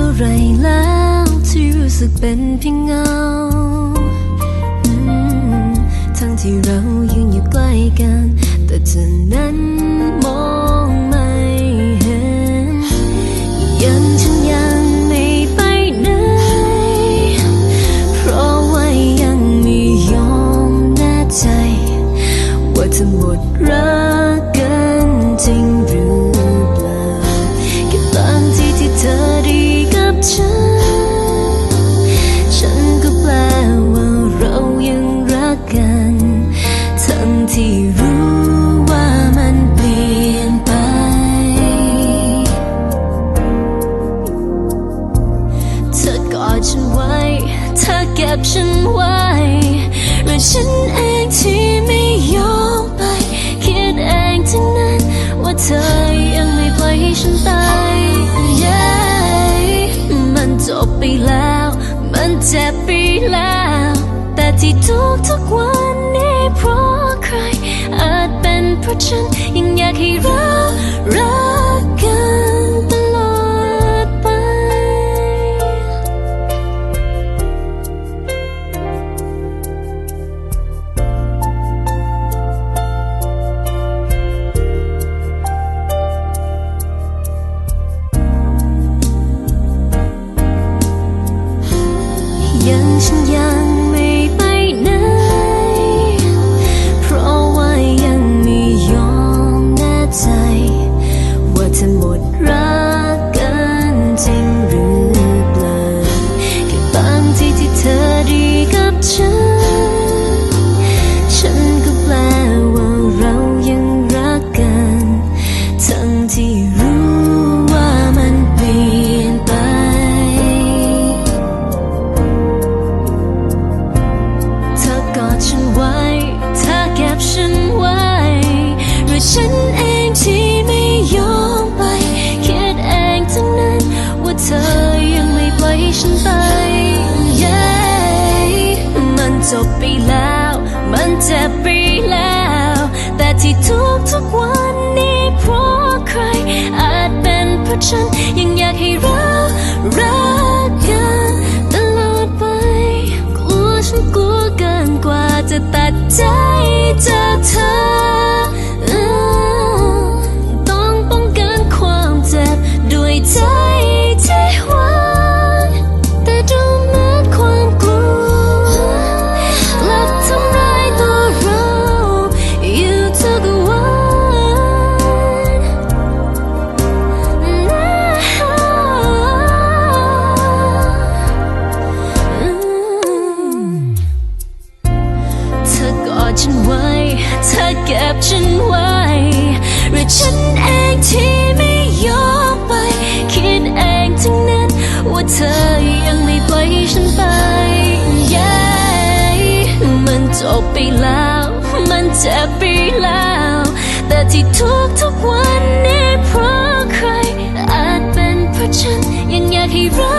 ท่าไรแล้วที่รู้สึกเป็นเพียงเงาทั้งที่เรายืนอยู่ใกล้กัน แต่เธอนั้นมอง เจ็บไปแล้ว แต่ที่ทุกทุกๆวันนี้เพราะใคร อาจเป็นเพราะฉันยังอยากให้เรารัก ยัง ฉันเองที่ไม่ยอมไป คิดเองทั้งนั้น ว่าเธอยังไม่ปล่อยฉันไป Yeah มันจบไปแล้ว มันเจ็บไปแล้ว แต่ที่ทุกทุกวันนี้เพราะใคร อาจเป็นเพราะฉันยังอยากให้เรารักกันตลอดไป กลัวฉันกลัวเกินกว่าจะตัดใจ เจ็บไปแล้ว แต่ที่ทุกทุกวันนี้เพราะใคร อาจเป็นเพราะฉันยังอยากให้รัก